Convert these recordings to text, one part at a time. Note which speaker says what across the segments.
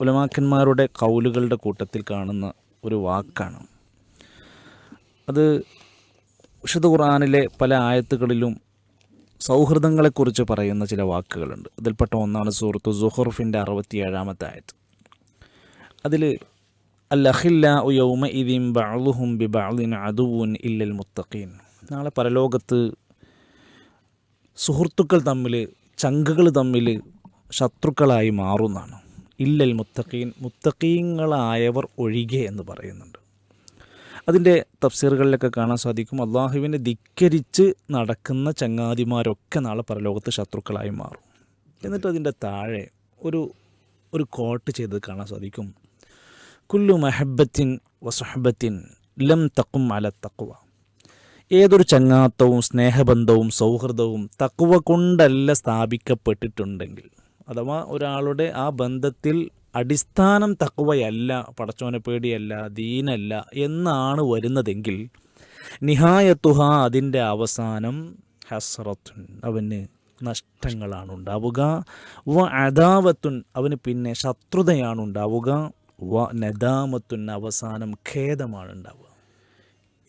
Speaker 1: ഉലമാക്കന്മാരുടെ കൗലുകളുടെ കൂട്ടത്തിൽ കാണുന്ന ഒരു വാക്കാണ്. അത് വിശുദ്ധ ഖുറാനിലെ പല ആയത്തുകളിലും സൗഹൃദങ്ങളെക്കുറിച്ച് പറയുന്ന ചില വാക്കുകളുണ്ട്. അതിൽപ്പെട്ട ഒന്നാണ് സുഹൃത്തു സുഹർഫിന്റെ അറുപത്തിയേഴാമത്തെ ആയത്ത്. അതിൽ അല്ലഹില്ല യൗമ ഇദിം ബഅളുഹും ബി ബഅളിൻ അതുവുൻ ഇല്ലൽ മുത്തഖീൻ. നാളെ പരലോകത്ത് സുഹൃത്തുക്കൾ തമ്മിൽ ചങ്കുകൾ തമ്മിൽ ശത്രുക്കളായി മാറുന്നതാണ്. ഇല്ലൽ മുത്തഖീൻ മുത്തഖീങ്ങളായവർ ഒഴികെ എന്ന് പറയുന്നുണ്ട്. അതിന്റെ തഫ്സീറുകളിലൊക്കെ കാണാൻ സാധിക്കും അള്ളാഹുവിനെ ധിക്കരിച്ച് നടക്കുന്ന ചങ്ങാതിമാരൊക്കെ നാളെ പരലോകത്ത് ശത്രുക്കളായി മാറും. എന്നിട്ട് അതിന്റെ താഴെ ഒരു ഒരു കോട്ട് ചെയ്ത് കാണാൻ സാധിക്കും. കുല്ലു മെഹബത്തിൻ വസഹബത്തിൻ ലം തക്കും അല തക്കുവ ഏതൊരു ചങ്ങാത്തവും സ്നേഹബന്ധവും സൗഹൃദവും തക്കുവ കൊണ്ടല്ല സ്ഥാപിക്കപ്പെട്ടിട്ടുണ്ടെങ്കിൽ അഥവാ ഒരാളുടെ ആ ബന്ധത്തിൽ അടിസ്ഥാനം തക്കുവയല്ല പടച്ചോനെ പേടിയല്ല ദീനല്ല എന്നാണ് വരുന്നതെങ്കിൽ നിഹായത്തുഹ അതിന്റെ അവസാനം ഹസ്രത്തുൻ അവന് നഷ്ടങ്ങളാണ് ഉണ്ടാവുക. വ അദാവത്തുൻ അവന് പിന്നെ ശത്രുതയാണ് ഉണ്ടാവുക. വ നദാമത്തുൻ അവസാനം ഖേദമാണ് ഉണ്ടാവുക.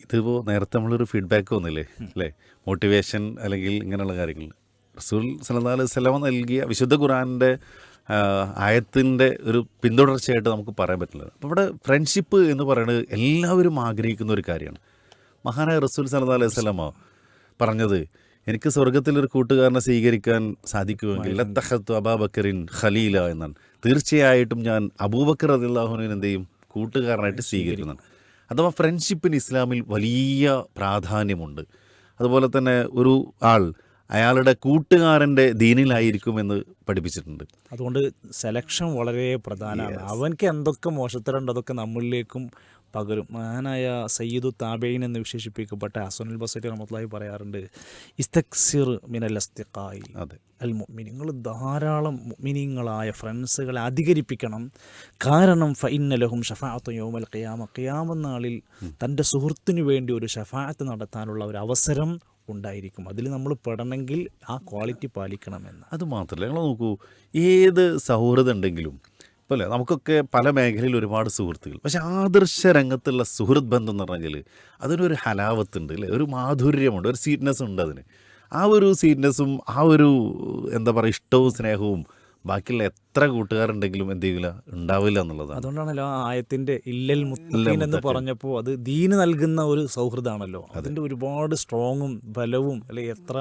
Speaker 2: ഇതിപ്പോൾ നേരത്തെ നമ്മളൊരു ഫീഡ്ബാക്ക് വന്നില്ലേ? അല്ലേ? മോട്ടിവേഷൻ അല്ലെങ്കിൽ ഇങ്ങനെയുള്ള കാര്യങ്ങൾ. റസൂൽ സല്ലല്ലാഹു അലൈഹി സ്വലമ നൽകിയ വിശുദ്ധ ഖുറാന്റെ ആയത്തിന്റെ ഒരു പിന്തുടർച്ചയായിട്ട് നമുക്ക് പറയാൻ പറ്റില്ല. അപ്പോൾ ഇവിടെ ഫ്രണ്ട്ഷിപ്പ് എന്ന് പറയുന്നത് എല്ലാവരും ആഗ്രഹിക്കുന്ന ഒരു കാര്യമാണ്. മഹാനായ റസൂൽ സലഹ് അലൈഹി വസല്ലമ പറഞ്ഞത് എനിക്ക് സ്വർഗത്തിൽ ഒരു കൂട്ടുകാരനെ സ്വീകരിക്കാൻ സാധിക്കുമെങ്കിൽ ലത്തഹത്ത് അബാബക്കറിൻ ഖലീല എന്നാണ്. തീർച്ചയായിട്ടും ഞാൻ അബൂബക്കർ റളിയല്ലാഹുവിനെ എന്ത് ചെയ്യും? കൂട്ടുകാരനായിട്ട് സ്വീകരിക്കുന്നതാണ് അഥവാ ഫ്രണ്ട്ഷിപ്പിന് ഇസ്ലാമിൽ വലിയ പ്രാധാന്യമുണ്ട്. അതുപോലെ തന്നെ ഒരു ആൾ അയാളുടെ കൂട്ടുകാരന്റെ ദീനിലായിരിക്കുമെന്ന് പഠിപ്പിച്ചിട്ടുണ്ട്.
Speaker 1: അതുകൊണ്ട് സെലക്ഷൻ വളരെ പ്രധാനമാണ്. അവൻക്ക് എന്തൊക്കെ മോശത്തരണ്ട് അതൊക്കെ നമ്മളിലേക്കും പകരും. മഹാനായ സയ്യിദു താബെയിൻ എന്ന് വിശേഷിപ്പിക്കപ്പെട്ട അസുനുൽ ബസരി റഹ്മത്തുള്ളാഹി പറയാറുണ്ട് ഇസ്തക്സിർ മിനൽ അസ്തിഖായി.
Speaker 2: അതെ.
Speaker 1: അൽ മിനിങ്ങൾ നിങ്ങൾ ധാരാളം മിനിങ്ങളായ ഫ്രണ്ട്സുകളെ അധികരിപ്പിക്കണം. കാരണം ഫൈനലഹും ഷഫാഅത്തു യോമൽ ഖിയാമ. ഖിയാമ നാളിൽ തന്റെ സുഹൃത്തിനു വേണ്ടി ഒരു ഷഫാഅത്ത് നടത്താനുള്ള ഒരു അവസരം ഉണ്ടായിരിക്കും. അതിൽ നമ്മൾ പെടണമെങ്കിൽ ആ ക്വാളിറ്റി പാലിക്കണമെന്ന്.
Speaker 2: അത് മാത്രമല്ല നിങ്ങൾ നോക്കൂ ഏത് സൗഹൃദം ഉണ്ടെങ്കിലും ഇപ്പോൾ അല്ലേ നമുക്കൊക്കെ പല മേഖലയിൽ ഒരുപാട് സുഹൃത്തുക്കൾ. പക്ഷെ ആദർശ രംഗത്തുള്ള സുഹൃത്ത് ബന്ധം എന്ന് പറഞ്ഞാൽ അതിനൊരു ഹലാവത്തുണ്ട് അല്ലേ? ഒരു മാധുര്യമുണ്ട് ഒരു സ്വീറ്റ്നെസ് ഉണ്ട് അതിന്. ആ ഒരു സ്വീറ്റ്നെസ്സും ആ ഒരു എന്താ പറയുക ഇഷ്ടവും സ്നേഹവും ബാക്കിയുള്ള എത്ര കൂട്ടുകാരുണ്ടെങ്കിലും എന്ത് ചെയ്യില്ല ഉണ്ടാവില്ല എന്നുള്ളതാണ്.
Speaker 1: അതുകൊണ്ടാണല്ലോ ആ ആയത്തിന്റെ ഇല്ലൽ മുത്തീൻ എന്ന് പറഞ്ഞപ്പോൾ അത് ദീന് നൽകുന്ന ഒരു സൗഹൃദമാണല്ലോ. അതിന്റെ ഒരുപാട് സ്ട്രോങ്ങും ബലവും അല്ലെ എത്ര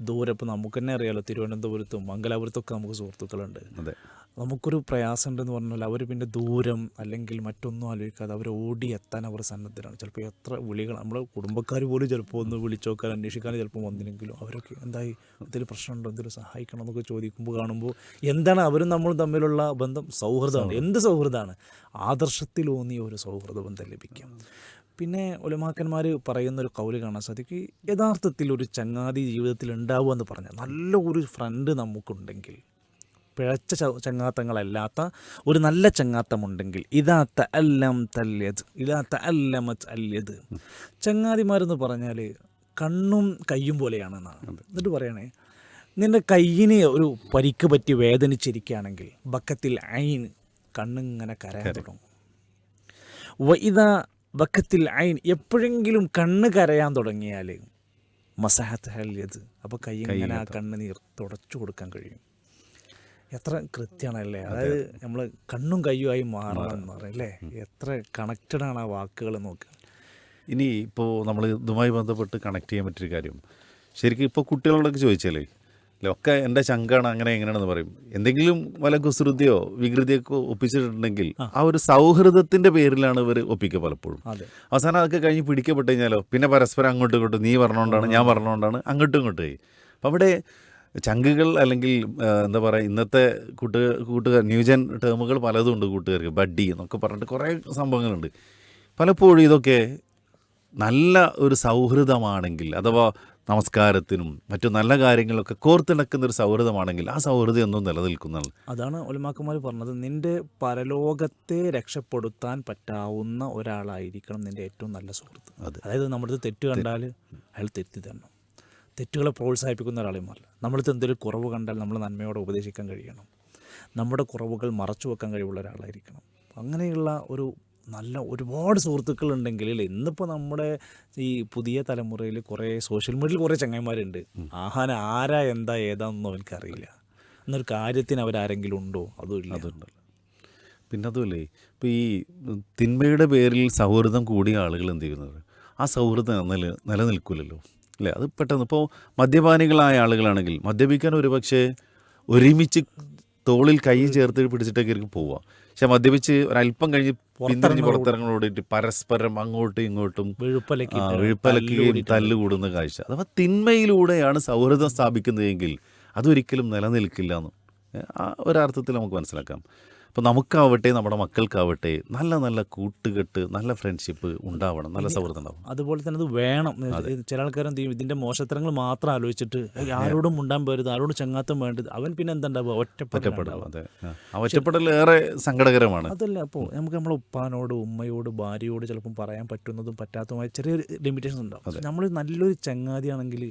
Speaker 1: ദൂരം ഇപ്പം നമുക്ക് തന്നെ അറിയാലോ തിരുവനന്തപുരത്തും മംഗലാപുരത്തും ഒക്കെ നമുക്ക് സുഹൃത്തുക്കളുണ്ട്.
Speaker 2: അതെ.
Speaker 1: നമുക്കൊരു പ്രയാസം ഉണ്ടെന്ന് പറഞ്ഞാൽ അവർ പിന്നെ ദൂരം അല്ലെങ്കിൽ മറ്റൊന്നും ആലോചിക്കാതെ അവർ ഓടി എത്താൻ അവർ സന്നദ്ധരാണ്. ചിലപ്പോൾ എത്ര വിളികൾ നമ്മുടെ കുടുംബക്കാർ പോലും ചിലപ്പോൾ ഒന്ന് വിളിച്ചോക്കാൻ അന്വേഷിക്കാൻ ചിലപ്പോൾ വന്നില്ലെങ്കിലും അവരൊക്കെ എന്തായി എന്തെങ്കിലും പ്രശ്നമുണ്ടോ എന്തെങ്കിലും സഹായിക്കണം എന്നൊക്കെ ചോദിക്കുമ്പോൾ കാണുമ്പോൾ എന്താണ് അവരും നമ്മളും തമ്മിലുള്ള ബന്ധം? സൗഹൃദമാണ്. എന്ത് സൗഹൃദമാണ്? ആദർശത്തിലൂന്നിയ ഒരു സൗഹൃദ ബന്ധം ലഭിക്കാം. പിന്നെ ഒലമാക്കന്മാർ പറയുന്ന ഒരു കൗൽ കാണാൻ സാധിക്കും. യഥാർത്ഥത്തിൽ ഒരു ചങ്ങാതി ജീവിതത്തിൽ ഉണ്ടാവുക എന്ന് പറഞ്ഞാൽ നല്ല ഒരു ഫ്രണ്ട് നമുക്കുണ്ടെങ്കിൽ പിഴച്ച ചങ്ങാത്തങ്ങളല്ലാത്ത ഒരു നല്ല ചങ്ങാത്തമുണ്ടെങ്കിൽ ഇതാ തല്ലം തല്യത് ഇതാ തല്ലമത് അല്യത് ചങ്ങാതിമാരെന്ന് പറഞ്ഞാൽ കണ്ണും കയ്യും പോലെയാണെന്നാണ്. എന്നിട്ട് പറയണേ നിന്റെ കയ്യിന് ഒരു പരിക്ക് പറ്റി വേദനിച്ചിരിക്കുകയാണെങ്കിൽ ബക്കത്തിൽ ഐൻ കണ്ണിങ്ങനെ കരയാൻ തുടങ്ങും. വൈദ ബക്കത്തിൽ ഐൻ എപ്പോഴെങ്കിലും കണ്ണ് കരയാൻ തുടങ്ങിയാൽ മസഹത്ത് ഹല്യത് അപ്പോൾ കൈ ഇങ്ങനെ ആ കണ്ണുനീർ തുടച്ചു കൊടുക്കാൻ കഴിയും. എത്ര കൃത്യമാണല്ലേ? അതായത് നമ്മൾ കണ്ണും കയ്യുമായി മാറണം എന്ന് പറയും അല്ലേ? എത്ര കണക്റ്റഡ് ആണ് ആ വാക്കുകൾ നോക്കുക?
Speaker 2: ഇനി ഇപ്പോൾ നമ്മൾ ഇതുമായി ബന്ധപ്പെട്ട് കണക്ട് ചെയ്യാൻ പറ്റിയൊരു കാര്യം. ശരിക്കും ഇപ്പോൾ കുട്ടികളോടൊക്കെ ചോദിച്ചാലേ ലൊക്കെ ഒക്കെ എന്റെ ചങ്കാണ് അങ്ങനെ എങ്ങനെയാണെന്ന് പറയും. എന്തെങ്കിലും വല കുസൃതിയോ വികൃതിയൊക്കെ ഒപ്പിച്ചിട്ടുണ്ടെങ്കിൽ ആ. ഒരു സൗഹൃദത്തിന്റെ പേരിലാണ് ഇവർ ഒപ്പിക്കുക പലപ്പോഴും. അവസാനം അതൊക്കെ കഴിഞ്ഞ് പിടിക്കപ്പെട്ട് കഴിഞ്ഞാലോ പിന്നെ പരസ്പരം അങ്ങോട്ടും ഇങ്ങോട്ടും നീ പറഞ്ഞുകൊണ്ടാണ് ഞാൻ പറഞ്ഞുകൊണ്ടാണ് അങ്ങോട്ടും ഇങ്ങോട്ടും അപ്പം അവിടെ ചങ്കുകൾ അല്ലെങ്കിൽ എന്താ പറയുക ഇന്നത്തെ കൂട്ട് കൂട്ടുകാർ ന്യൂജൻ ടേമുകൾ പലതും ഉണ്ട് കൂട്ടുകാർക്ക്. ബഡ്ഡി എന്നൊക്കെ പറഞ്ഞിട്ട് കുറേ സംഭവങ്ങളുണ്ട്. പലപ്പോഴും ഇതൊക്കെ നല്ല ഒരു സൗഹൃദമാണെങ്കിൽ അഥവാ നമസ്കാരത്തിനും മറ്റു നല്ല കാര്യങ്ങളൊക്കെ കോർത്തിണക്കുന്ന ഒരു സൗഹൃദമാണെങ്കിൽ ആ സൗഹൃദം എന്നും നിലനിൽക്കുന്നതാണ്.
Speaker 1: അതാണ് ഒലിമാക്കന്മാർ പറഞ്ഞത്. നിന്റെ പരലോകത്തെ രക്ഷപ്പെടുത്താൻ പറ്റാവുന്ന ഒരാളായിരിക്കണം നിന്റെ ഏറ്റവും നല്ല സുഹൃത്ത്. അതായത് നമ്മുടെ തെറ്റ് കണ്ടാൽ അയാൾ തെറ്റി തരണം തെറ്റുകളെ പ്രോത്സാഹിപ്പിക്കുന്ന ഒരാളെയുമല്ല. നമ്മളിത് എന്തെങ്കിലും കുറവ് കണ്ടാൽ നമ്മൾ നന്മയോടെ ഉപദേശിക്കാൻ കഴിയണം. നമ്മുടെ കുറവുകൾ മറച്ചു വെക്കാൻ കഴിവുള്ള ഒരാളായിരിക്കണം. അങ്ങനെയുള്ള ഒരു നല്ല ഒരുപാട് സുഹൃത്തുക്കളുണ്ടെങ്കിൽ ഉണ്ടെങ്കിൽ ഇന്നിപ്പോൾ നമ്മുടെ ഈ പുതിയ തലമുറയിൽ കുറേ സോഷ്യൽ മീഡിയയിൽ കുറേ ചങ്ങന്മാരുണ്ട് ആഹാന ആരാ എന്താ ഏതാണെന്നോ എനിക്കറിയില്ല എന്നൊരു കാര്യത്തിന് അവരാരെങ്കിലും ഉണ്ടോ? അതും ഇല്ല.
Speaker 2: അതുണ്ടല്ലോ. പിന്നെ അതുമല്ലേ ഇപ്പോൾ ഈ തിന്മയുടെ പേരിൽ സൗഹൃദം കൂടിയ ആളുകൾ എന്ത് ചെയ്യുന്നത്? ആ സൗഹൃദം നില നിലനിൽക്കില്ലല്ലോ അല്ലേ? അത് പെട്ടെന്ന്. ഇപ്പോൾ മദ്യപാനികളായ ആളുകളാണെങ്കിൽ മദ്യപിക്കാൻ ഒരുപക്ഷെ ഒരുമിച്ച് തോളിൽ കൈ ചേർത്ത് പിടിച്ചിട്ടൊക്കെ ആയിരിക്കും പോവാം. പക്ഷെ മദ്യപിച്ച് ഒരല്പം കഴിഞ്ഞ് പിന്തിരിഞ്ഞ് പുറത്തിറങ്ങോടിയിട്ട് പരസ്പരം അങ്ങോട്ടും ഇങ്ങോട്ടും വിഴുപ്പലക്കുകയും തല്ലുകൂടുന്ന കാഴ്ച. അഥവാ തിന്മയിലൂടെയാണ് സൗഹൃദം സ്ഥാപിക്കുന്നതെങ്കിൽ അതൊരിക്കലും നിലനിൽക്കില്ല എന്ന്. ആ ഒരർത്ഥത്തിൽ നമുക്ക് മനസ്സിലാക്കാം. അപ്പോൾ നമുക്കാവട്ടെ നമ്മുടെ മക്കൾക്കാവട്ടെ നല്ല നല്ല കൂട്ടുകെട്ട് നല്ല ഫ്രണ്ട്ഷിപ്പ് ഉണ്ടാവണം നല്ല സൗഹൃദം ഉണ്ടാവണം.
Speaker 1: അതുപോലെ തന്നെ അത് വേണം. ചില ആൾക്കാരും എന്ത് ചെയ്യും? ഇതിന്റെ മോശത്തരങ്ങൾ മാത്രം ആലോചിച്ചിട്ട് "ഏയ് ആരോടും ഉണ്ടാൻ പോരുത് ആരോടും ചങ്ങാത്തം വേണ്ടത് അവൻ പിന്നെ എന്താ ഒറ്റപ്പെട്ടപ്പെടാവും
Speaker 2: അതെ. ആ. ഒറ്റപ്പെടൽ ഏറെ സങ്കടകരമാണ്.
Speaker 1: അതല്ല അപ്പോൾ നമുക്ക് നമ്മളെ ഉപ്പാനോട് ഉമ്മയോട് ഭാര്യയോട് ചിലപ്പം പറയാൻ പറ്റുന്നതും പറ്റാത്തതുമായ ചെറിയ ലിമിറ്റേഷൻ ഉണ്ടാവും. നമ്മൾ നല്ലൊരു ചങ്ങാതിയാണെങ്കിൽ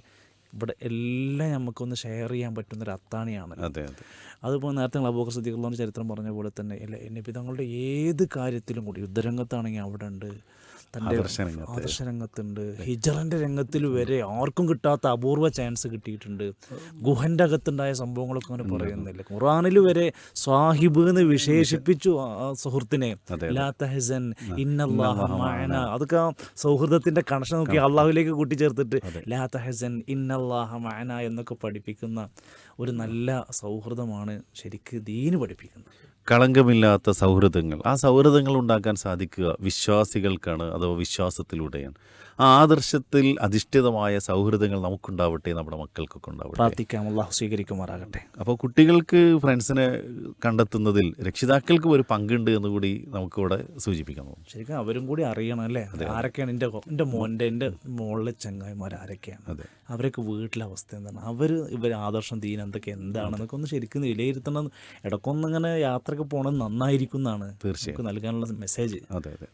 Speaker 1: ഇവിടെ എല്ലാം നമുക്കൊന്ന് ഷെയർ ചെയ്യാൻ പറ്റുന്ന ഒരു അത്താണിയാണ്
Speaker 2: അതെ അതെ.
Speaker 1: അതിപ്പോൾ നേരത്തെ അബൂക്കർ സദ്ദീഖുള്ളാന്റെ ചരിത്രം പറഞ്ഞ പോലെ തന്നെ എല്ലാ എന്നെ തങ്ങളുടെ ഏത് കാര്യത്തിലും കൂടി യുദ്ധരംഗത്താണെങ്കിൽ അവിടെ ഉണ്ട് തന്റെ
Speaker 2: ആദർശ
Speaker 1: ആദർശരംഗത്തുണ്ട്. ഹിജറിന്റെ രംഗത്തിൽ വരെ ആർക്കും കിട്ടാത്ത അപൂർവ ചാൻസ് കിട്ടിയിട്ടുണ്ട്. ഗുഹന്റെ അകത്തുണ്ടായ സംഭവങ്ങളൊക്കെ അങ്ങനെ പറയുന്നില്ല. ഖുറാനിൽ വരെ സാഹിബ് എന്ന് വിശേഷിപ്പിച്ചു സുഹൃത്തിനെ. ലാ തഹസൻ ഇന്നല്ലാഹ മഅന. അതൊക്കെ ആ സൗഹൃദത്തിന്റെ കണക്ഷൻ നോക്കി അള്ളാഹുലേക്ക് കൂട്ടിച്ചേർത്തിട്ട് ലാ തഹസൻ ഇന്നല്ലാഹ എന്നൊക്കെ പഠിപ്പിക്കുന്ന ഒരു നല്ല സൗഹൃദമാണ് ശരിക്ക് ദീന് പഠിപ്പിക്കുന്നത്.
Speaker 2: കളങ്കമില്ലാത്ത സൗഹൃദങ്ങൾ. ആ സൗഹൃദങ്ങൾ ഉണ്ടാക്കാൻ സാധിക്കുക വിശ്വാസികൾക്കാണ്. അഥവാ വിശ്വാസത്തിലൂടെയാണ്. ആ ആദർശത്തിൽ അധിഷ്ഠിതമായ സൗഹൃദങ്ങൾ നമുക്കുണ്ടാവട്ടെ നമ്മുടെ മക്കൾക്കൊക്കെ ഉണ്ടാവട്ടെ.
Speaker 1: പ്രാർത്ഥിക്കാം അള്ളാഹു സ്വീകരിക്കുമാറാകട്ടെ.
Speaker 2: അപ്പോൾ കുട്ടികൾക്ക് ഫ്രണ്ട്സിനെ കണ്ടെത്തുന്നതിൽ രക്ഷിതാക്കൾക്കും ഒരു പങ്കുണ്ട് എന്ന് കൂടി നമുക്കിവിടെ സൂചിപ്പിക്കാൻ തോന്നുന്നു
Speaker 1: ശരിക്കും അവരും കൂടി അറിയണം അല്ലേ? ആരൊക്കെയാണ് എന്റെ എന്റെ മോന്റെ എന്റെ മോളിലെ ചങ്ങായിമാർ ആരൊക്കെയാണ്. അവരൊക്കെ വീട്ടിലെ അവസ്ഥ എന്താണ്? അവർ ഇവർ ആദർശം തീൻ എന്തൊക്കെ എന്താണെന്നൊക്കെ ഒന്ന് ശരിക്കും വിലയിരുത്തണം. അങ്ങനെ യാത്രയ്ക്ക് പോകണത് നന്നായിരിക്കും എന്നാണ്
Speaker 2: തീർച്ചയായും.
Speaker 1: നൽകാനുള്ള മെസ്സേജ്
Speaker 2: അതെ അതെ.